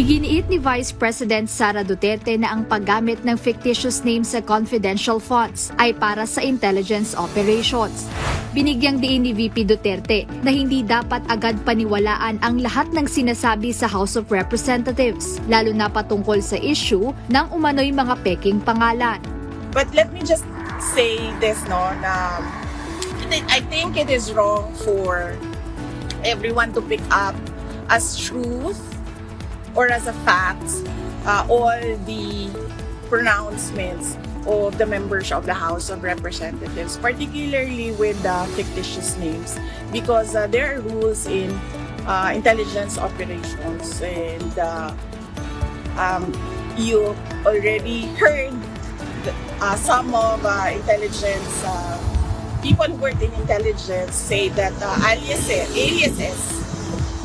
Iginiit ni Vice President Sara Duterte na ang paggamit ng fictitious names sa confidential funds ay para sa intelligence operations. Binigyang diin ni VP Duterte na hindi dapat agad paniwalaan ang lahat ng sinasabi sa House of Representatives, lalo na patungkol sa issue ng umano'y mga peking pangalan. But let me just say this, no, na I think it is wrong for everyone to pick up as truth or as a fact uh, all the pronouncements of the members of the House of Representatives, particularly with the fictitious names, because uh, there are rules in uh, intelligence operations and uh, um, you already heard uh, some of uh, intelligence uh, people who work in intelligence say that uh, aliases, aliases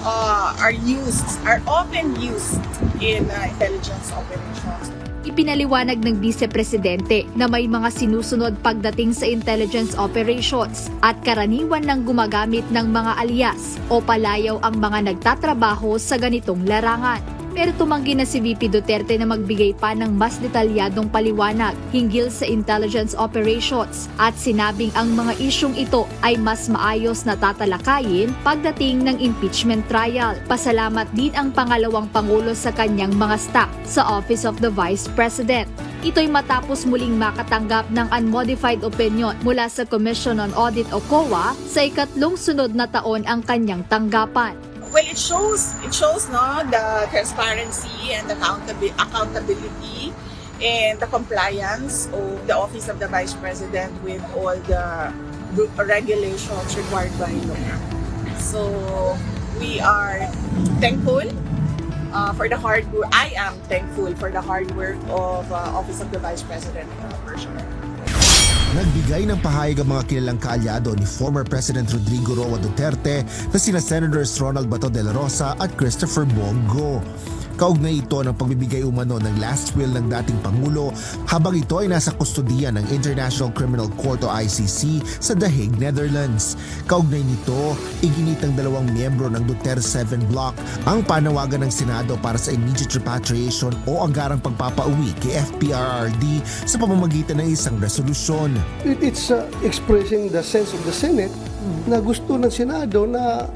uh, are used, are often used in uh, intelligence operations. Ipinaliwanag ng Vice Presidente na may mga sinusunod pagdating sa intelligence operations at karaniwan ng gumagamit ng mga alias o palayaw ang mga nagtatrabaho sa ganitong larangan. Pero tumanggi na si VP Duterte na magbigay pa ng mas detalyadong paliwanag hinggil sa intelligence operations at sinabing ang mga isyong ito ay mas maayos na tatalakayin pagdating ng impeachment trial. Pasalamat din ang pangalawang pangulo sa kanyang mga staff sa Office of the Vice President. Ito'y matapos muling makatanggap ng unmodified opinion mula sa Commission on Audit o COA sa ikatlong sunod na taon ang kanyang tanggapan. Well, it shows it shows no the transparency and accountabi- accountability and the compliance of the office of the vice president with all the regulations required by law. So we are thankful uh, for the hard work. I am thankful for the hard work of uh, office of the vice president uh, personally. Nagbigay ng pahayag ang mga kilalang kaalyado ni former President Rodrigo Roa Duterte na sina Senators Ronald Bato de la Rosa at Christopher Bongo. Kaugnay ito ng pagbibigay umano ng last will ng dating Pangulo habang ito ay nasa kustodiya ng International Criminal Court o ICC sa The Hague, Netherlands. Kaugnay nito, iginit ng dalawang miyembro ng Duterte 7 Block ang panawagan ng Senado para sa immediate repatriation o agarang pagpapauwi kay FPRRD sa pamamagitan ng isang resolusyon. It, it's uh, expressing the sense of the Senate na gusto ng Senado na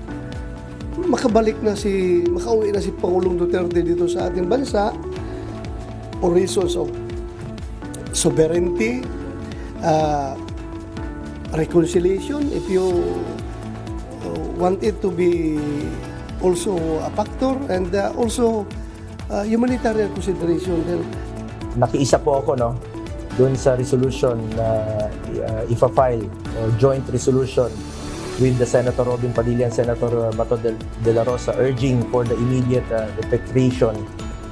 makabalik na si makauwi na si Pangulong Duterte dito sa ating bansa for reasons of sovereignty, uh, reconciliation, if you uh, want it to be also a factor, and uh, also uh, humanitarian consideration. Dahil nakiisa po ako no doon sa resolution na uh, ifa-file o joint resolution with the Senator Robin Padilla and Senator Bato de, de la Rosa urging for the immediate uh, repatriation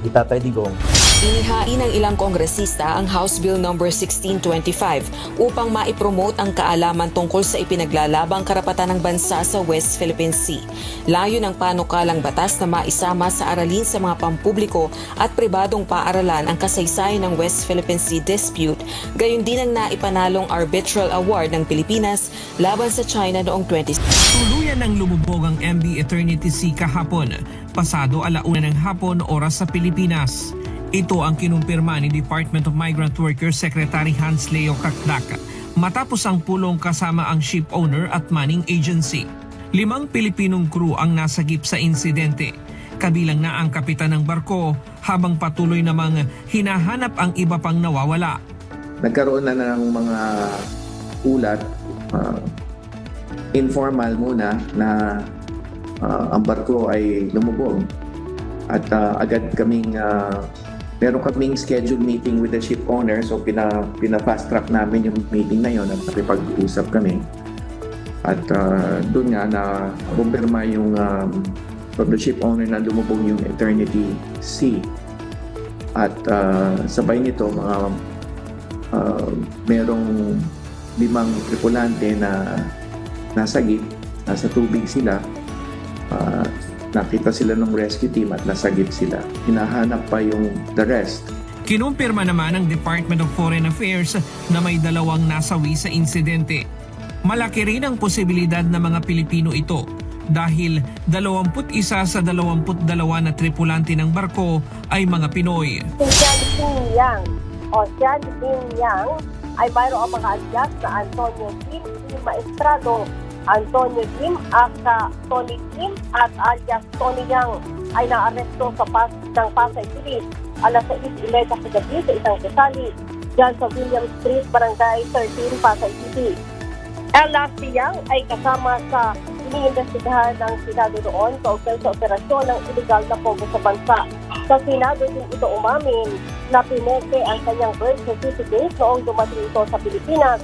ni Tatay Digong. Inihain ng ilang kongresista ang House Bill No. 1625 upang maipromote ang kaalaman tungkol sa ipinaglalabang karapatan ng bansa sa West Philippine Sea. Layo ng panukalang batas na maisama sa aralin sa mga pampubliko at pribadong paaralan ang kasaysayan ng West Philippine Sea dispute, gayon din ang naipanalong Arbitral Award ng Pilipinas laban sa China noong 20 Tuluyan ng lumubog ang MV Eternity Sea kahapon, pasado alauna ng hapon oras sa Pilipinas. Ito ang kinumpirma ni Department of Migrant Workers Secretary Hans Leo Kakdak matapos ang pulong kasama ang ship owner at manning agency. Limang Pilipinong crew ang nasagip sa insidente. Kabilang na ang kapitan ng barko habang patuloy namang hinahanap ang iba pang nawawala. nagkaroon na ng mga ulat uh, informal muna na uh, ang barko ay lumubog at uh, agad kaming uh, meron kaming scheduled meeting with the ship owner so pina, pina fast track namin yung meeting na yon at nakipag-usap kami at uh, doon nga na kumpirma yung um, from the ship owner na lumubog yung Eternity Sea at uh, sabay nito mga uh, merong limang tripulante na nasagip, nasa tubig sila. Uh, nakita sila ng rescue team at nasagip sila. Hinahanap pa yung the rest. Kinumpirma naman ng Department of Foreign Affairs na may dalawang nasawi sa insidente. Malaki rin ang posibilidad na mga Pilipino ito dahil 21 sa 22 na tripulante ng barko ay mga Pinoy. si Xian Jing Yang o Xian Jing Yang ay mayroong mga alias na Antonio Kim Maestrado, Antonio Kim, aka Tony Kim at alias Tony Yang ay naaresto sa pas ng Pasay Police alas 6.30 sa gabi sa isang kasali dyan sa William Street, Barangay 13, Pasay City. El Yang ay kasama sa iniimbestigahan ng Senado noon kaugnay sa operasyon ng illegal na pogo sa bansa. Sa Senado din ito umamin na pineke ang kanyang birth certificate noong dumating ito sa Pilipinas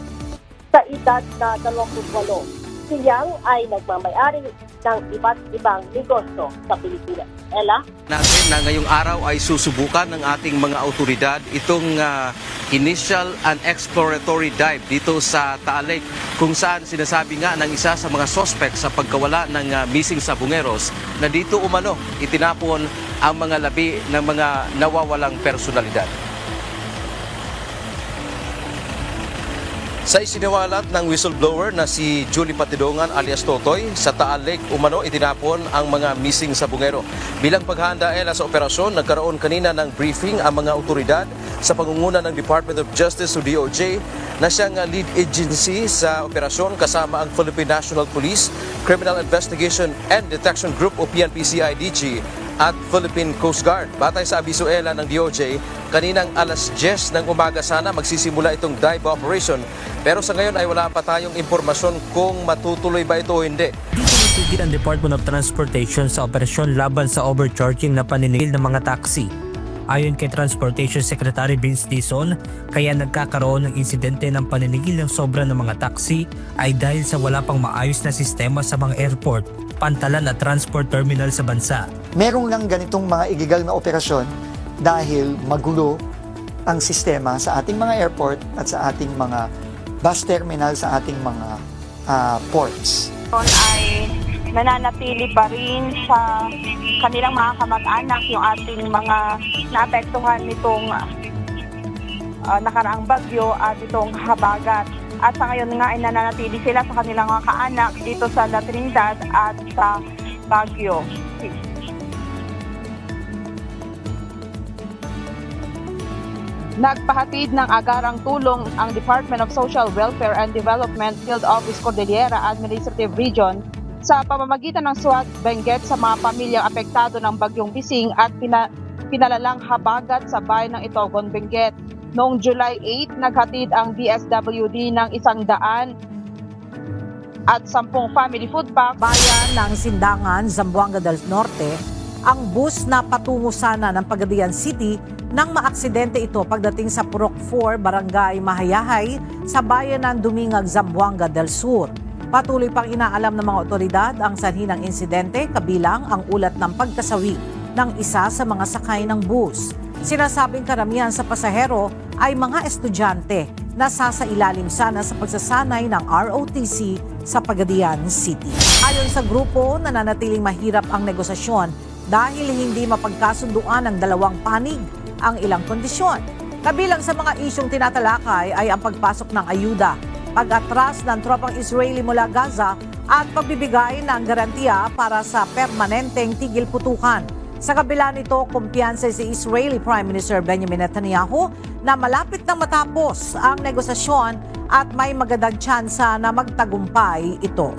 sa edad na 28. Si Yang ay nagmamayari ng iba't ibang negosyo sa Pilipinas. Ella? natin na ngayong araw ay susubukan ng ating mga autoridad itong ah, initial and exploratory dive dito sa Taal Lake kung saan sinasabi nga ng isa sa mga suspect sa pagkawala ng ah, missing sabungeros na dito umano itinapon ang mga labi ng mga nawawalang personalidad. Sa isiniwalat ng whistleblower na si Julie Patidongan alias Totoy, sa Taal Lake umano itinapon ang mga missing sabungero. Bilang paghahanda ela sa operasyon, nagkaroon kanina ng briefing ang mga otoridad sa pangunguna ng Department of Justice o DOJ na siyang lead agency sa operasyon kasama ang Philippine National Police, Criminal Investigation and Detection Group o PNP-CIDG at Philippine Coast Guard. Batay sa abisuela ng DOJ, kaninang alas 10 ng umaga sana magsisimula itong dive operation. Pero sa ngayon ay wala pa tayong impormasyon kung matutuloy ba ito o hindi. Dito natigil ang Department of Transportation sa operasyon laban sa overcharging na paninigil ng mga taxi. Ayon kay Transportation Secretary Vince Dizon, kaya nagkakaroon ng insidente ng paninigil ng sobra ng mga taxi ay dahil sa wala pang maayos na sistema sa mga airport, pantalan at transport terminal sa bansa. merong lang ganitong mga illegal na operasyon dahil magulo ang sistema sa ating mga airport at sa ating mga bus terminal sa ating mga ah, ports. ay nananatili pa rin sa kanilang mga kamag-anak yung ating mga naapektuhan nitong ah, nakaraang bagyo at itong habagat. At sa ngayon nga ay nananatili sila sa kanilang mga kaanak dito sa La Trinidad at sa Baguio. Nagpahatid ng agarang tulong ang Department of Social Welfare and Development Field Office Cordillera Administrative Region sa pamamagitan ng SWAT Benguet sa mga pamilyang apektado ng bagyong Bising at pina, pinalalang habagat sa bayan ng Itogon, Benguet. Noong July 8, naghatid ang DSWD ng isang daan at sampung family food pack bayan ng Sindangan, Zamboanga del Norte, ang bus na patungo sana ng Pagadian City nang maaksidente ito pagdating sa Purok 4, Barangay Mahayahay sa bayan ng Dumingag, Zamboanga del Sur. Patuloy pang inaalam ng mga otoridad ang sanhi ng insidente kabilang ang ulat ng pagkasawi ng isa sa mga sakay ng bus. Sinasabing karamihan sa pasahero ay mga estudyante na sasailalim sana sa pagsasanay ng ROTC sa Pagadian City. Ayon sa grupo, nananatiling mahirap ang negosasyon dahil hindi mapagkasunduan ng dalawang panig ang ilang kondisyon. Kabilang sa mga isyong tinatalakay ay ang pagpasok ng ayuda, pag-atras ng tropang Israeli mula Gaza at pagbibigay ng garantiya para sa permanenteng tigil putukan. Sa kabila nito, kumpiyansa si Israeli Prime Minister Benjamin Netanyahu na malapit nang matapos ang negosasyon at may magandang tsansa na magtagumpay ito.